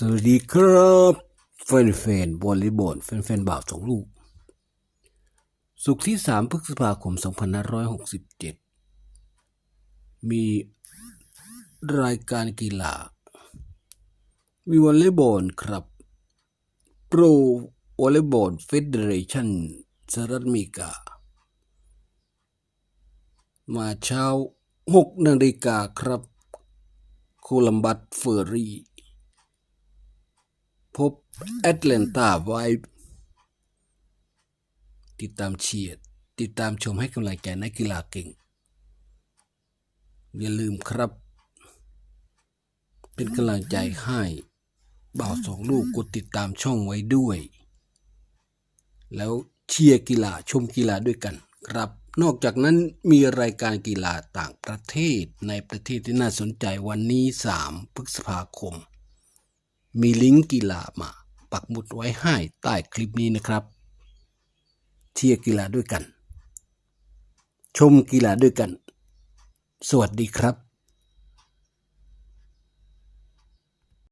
สวัสดีครับแฟนแฟนๆวอลลย์บอลแฟนแฟนๆบ่าวสองลูก สุกที่ 3 พฤษภาคม 2567 มีรายการกีฬามีวอลเลย์บอลครับโปรวอลเลย์บอลเฟเดเรชันสหรัฐอเมริกา มาเช้า 6 นาฬิกาครับ โคลัมบัสเฟอร์รี่ พบแอตแลนตาไวติดตามเชียร์ติดตามชมให้กำลังใจนักกีฬาเก่ง อย่าลืมครับ เป็นกำลังใจให้บ่าวสองลูกกดติดตามช่องไว้ด้วย แล้วเชียร์กีฬาชมกีฬาด้วยกันครับ นอกจากนั้นมีรายการกีฬาต่างประเทศในประเทศที่น่าสนใจวันนี้ 3 พฤษภาคม มีลิงก์กีฬามาปักหมุดไว้ให้ใต้คลิปนี้นะครับ เชียร์กีฬาด้วยกัน ชมกีฬาด้วยกัน สวัสดีครับ